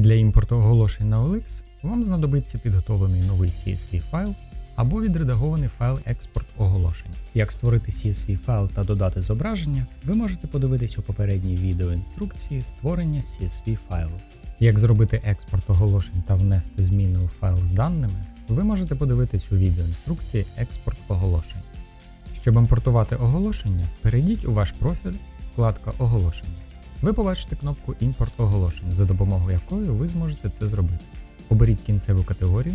Для імпорту оголошень на OLX вам знадобиться підготовлений новий CSV файл або відредагований файл експорт оголошень. Як створити CSV файл та додати зображення, ви можете подивитись у попередній відеоінструкції створення CSV файлу. Як зробити експорт оголошень та внести зміни у файл з даними, ви можете подивитись у відеоінструкції експорт оголошень. Щоб імпортувати оголошення, перейдіть у ваш профіль, вкладка Оголошення. Ви побачите кнопку Імпорт оголошень, за допомогою якої ви зможете це зробити. Оберіть кінцеву категорію,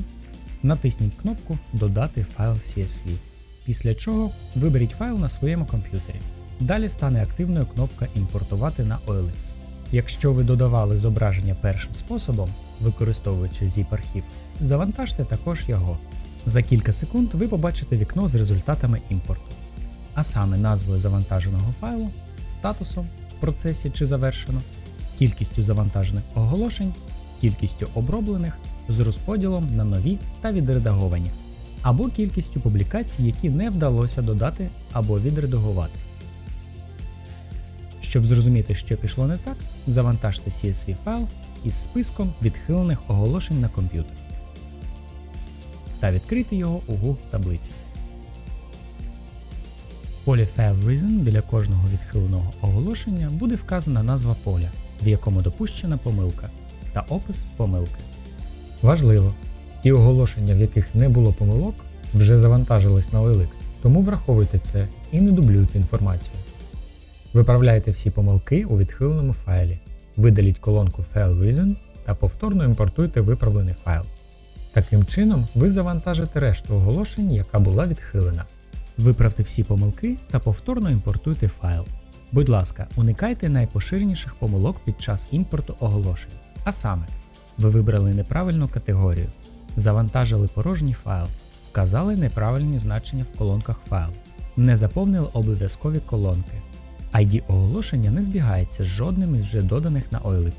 натисніть кнопку Додати файл CSV, після чого виберіть файл на своєму комп'ютері. Далі стане активною кнопка Імпортувати на OLX. Якщо ви додавали зображення першим способом, використовуючи zip-архів, завантажте також його. За кілька секунд ви побачите вікно з результатами імпорту, а саме назвою завантаженого файлу, статусом процесі чи завершено, кількістю завантажених оголошень, кількістю оброблених з розподілом на нові та відредаговані, або кількістю публікацій, які не вдалося додати або відредагувати. Щоб зрозуміти, що пішло не так, завантажте CSV файл із списком відхилених оголошень на комп'ютер та відкрити його у Google таблиці. Полі Reason біля кожного відхиленого оголошення буде вказана назва поля, в якому допущена помилка, та опис помилки. Важливо, ті оголошення, в яких не було помилок, вже завантажились на OLX, тому враховуйте це і не дублюйте інформацію. Виправляйте всі помилки у відхиленому файлі, видаліть колонку File Reason та повторно імпортуйте виправлений файл. Таким чином, ви завантажите решту оголошень, яка була відхилена. Виправте всі помилки та повторно імпортуйте файл. Будь ласка, уникайте найпоширеніших помилок під час імпорту оголошень. А саме, ви вибрали неправильну категорію, завантажили порожній файл, вказали неправильні значення в колонках файлу, не заповнили обов'язкові колонки. ID оголошення не збігається з жодним із вже доданих на OLX.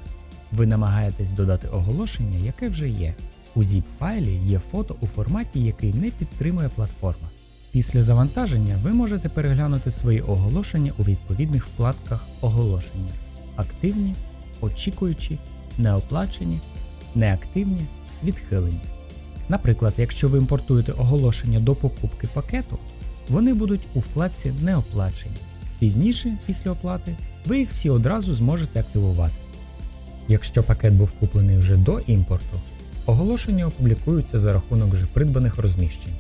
Ви намагаєтесь додати оголошення, яке вже є. У zip файлі є фото у форматі, який не підтримує платформа. Після завантаження ви можете переглянути свої оголошення у відповідних вкладках оголошення: активні, очікуючі, неоплачені, неактивні, відхилені. Наприклад, якщо ви імпортуєте оголошення до покупки пакету, вони будуть у вкладці Неоплачені. Пізніше, після оплати, ви їх всі одразу зможете активувати. Якщо пакет був куплений вже до імпорту, оголошення опублікуються за рахунок вже придбаних розміщень.